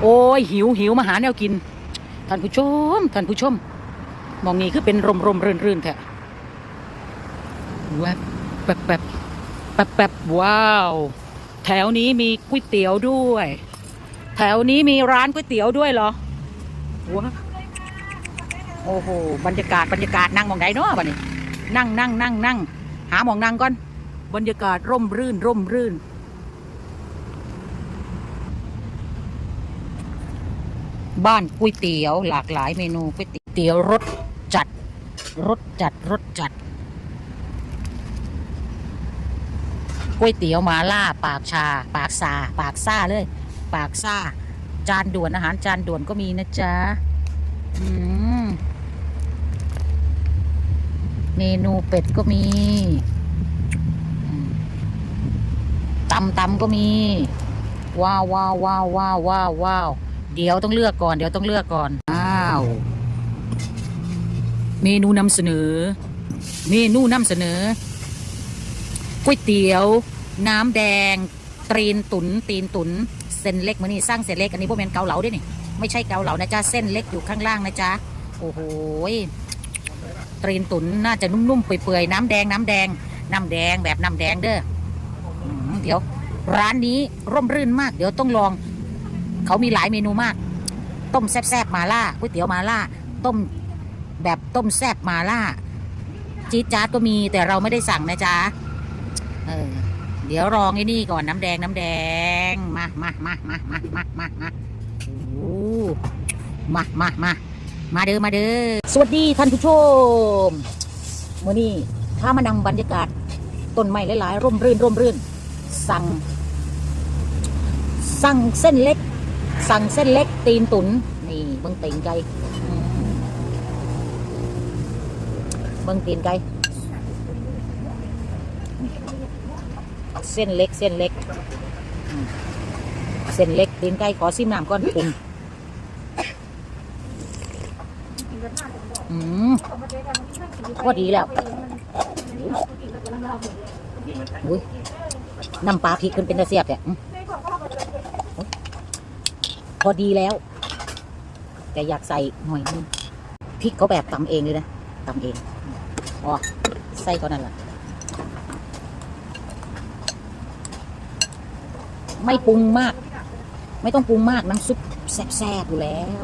โอ้ยหิวหิวมาหาแนวกิน ท่านผู้ชม ท่านผู้ชม มองนี้คือเป็นรมรมรื่นรื่นแท้แวบแป๊บแป๊บแป๊บแป๊บว้าว แถวนี้มีก๋วยเตี๋ยวด้วย แถวนี้มีร้านก๋วยเตี๋ยวด้วยเหรอว้าโอ้โห บรรยากาศ บรรยากาศนั่งมองไหนเนาะบัดนี้ นั่งนั่งนั่งนั่งหามองนั่งก่อน บรรยากาศร่มรื่น ร่มรื่น บ้านก๋วยเตี๋ยว หลากหลายเมนูก๋วยเตี๋ยวรสจัดรสจัดรสจัดก๋วยเตี๋ยวมาล่า ปากชา ปากซาปากซ่าเลย ปากซ่า จานด่วนอาหารจานด่วนก็มีนะจ๊ะเมนูเป็ดก็มีตำตำก็มี ว้าวว้าวว้าวว้าวว้าวว้าว เดี๋ยวต้องเลือกก่อน เดี๋ยวต้องเลือกก่อน อ้าว เมนูนำเสนอ เมนูนำเสนอก๋วยเตี๋ยว น้ำแดงตรีนตุน ตีนตุน เส้นเล็กมานี่สร้างเส้นเล็กอันนี้พวกเป็นเกาเหลาด้วยนี่ ไม่ใช่เกาเหลานะจ๊ะ เส้นเล็กอยู่ข้างล่างนะจ๊ะ โอ้โหยตรีนตุนน่าจะนุ่มๆเปื่อยๆน้ำแดงน้ำแดง น้ำแดงแบบน้ำแดงเด้อเดี๋ยว ร้านนี้ร่มรื่นมาก เดี๋ยวต้องลอง เขามีหลายเมนูมาก ต้มแซ่บๆมาล่าก๋วยเตี๋ยวมาล่า ต้มแบบต้มแซ่บมาล่าจี๊ดจ๊าดก็มีแต่เราไม่ได้สั่งนะจ๊ะเออเดี๋ยวรองไอ้นี่ก่อนน้ำแดงน้ำแดงมามามามามามามามาโอ้มามามามาเด้อมาเด้อสวัสดีท่านผู้ชมมื่อนี้ถ้ามานั่งบรรยากาศต้นไม้หลายๆร่มรื่นร่มรื่น สั่ง สั่งเส้นเล็ก สั่งเส้นเล็กตีนตุนนี่เบิ้งตีนไก่เบิ้งตีนไก่เส้นเล็กเส้นเล็ก เส้นเล็กตีนไก่ขอซิมน้ำก่อนปรุงอืมพอดีแล้วน้ำปลาพริกมันเป็นตะเสียบเนี่ย พอดีแล้ว แต่อยากใส่หน่อยนึงพริกเขาแบบตำเองเลยนะตำเองอ๋อใส่ก็นั่นแหละไม่ปรุงมาก ไม่ต้องปรุงมากน้ำซุปแซ่บๆอยู่แล้ว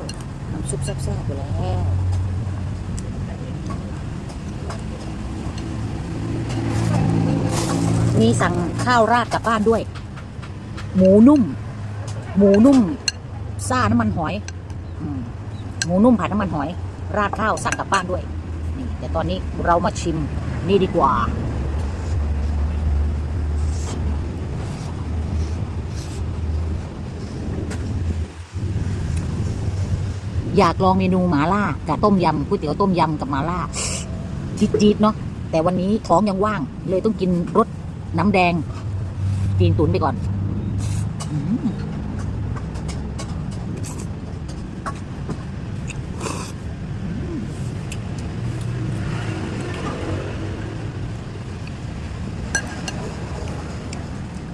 น้ำซุปแซ่บๆอยู่แล้วมีสั่งข้าวราดกลับบ้านด้วย หมูนุ่ม หมูนุ่ม ซ่าน้ำมันหอยหมูนุ่มผัดน้ำมันหอย ราดข้าวสั่งกลับบ้านด้วย นี่ แต่ตอนนี้เรามาชิมนี่ดีกว่า อยากลองเมนูหมาล่ากับต้มยำก๋วยเตี๋ยวต้มยำกับหมาล่าจี๊ดๆเนาะแต่วันนี้ท้องยังว่าง เลยต้องกินรสน้ำแดงจีนตุนไปก่อนอ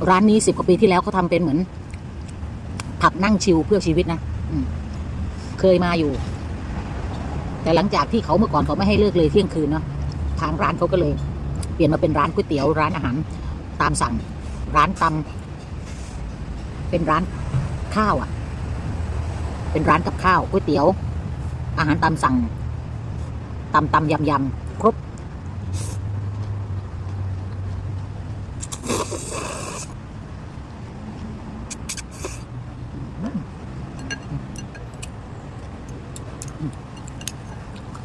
ร้านนี้สิบกว่าปีที่แล้วเขาทำเป็นเหมือน ผับนั่งชิลเพื่อชีวิตนะเคยมาอยู่ แต่หลังจากที่เขาเมื่อก่อนเขาไม่ให้เลิกเลยเที่ยงคืนเนาะทางร้านเขาก็เลย เปลี่ยนมาเป็นร้านก๋วยเตี๋ยวร้านอาหาร ตามสั่ง ร้านตำเป็นร้านข้าวอะ เป็นร้านกับข้าวก๋วยเตี๋ยว อาหารตามสั่งตำตำยำยำครบ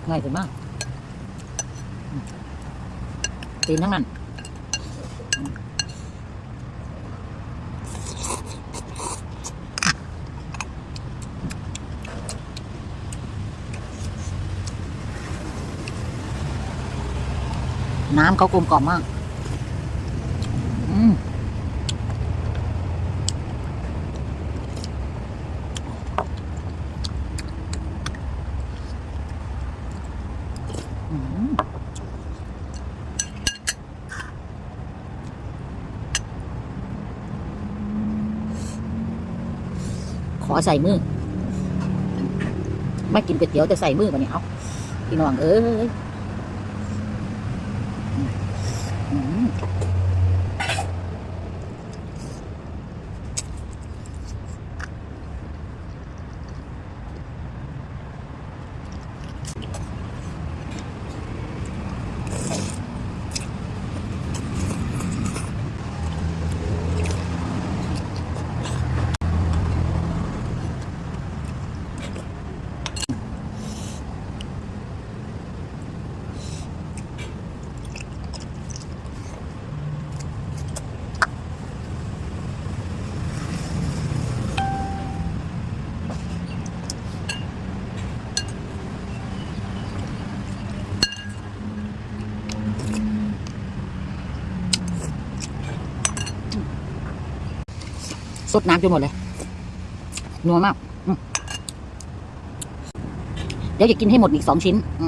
ง่ายขึ้นมากตีนทั้งนั้นน้ำเขากลมกล่อมมาก อืม ขอใส่มือ ไม่กินก๋วยเตี๋ยวแต่ใส่มือปะเนี่ยเอาพี่น้องเอ้ยอืมส ดน้ำจนหมดเลยนัวมากเดี๋ยวจะกินให้หมดอีกสองชิ้น อื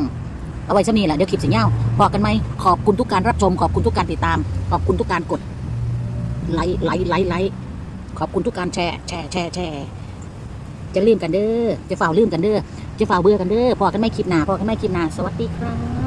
เอาไว้ซะนี่แหละเดี๋ยวคลิปสิเงาพอกันไหมขอบคุณทุกการรับชม ขอบคุณทุกการติดตาม ขอบคุณทุกการกดไลค์ไลค์ไลค์ไลค์ขอบคุณทุกการแชร์แชร์แชร์แชร์จะลืมกันเด้อจะฝ่าลืมกันเด้อจะฝ่าเบื่อกันเด้อพอกันไม่คลิปหนาพอกันไม่คลิปหนาสวัสดีครับ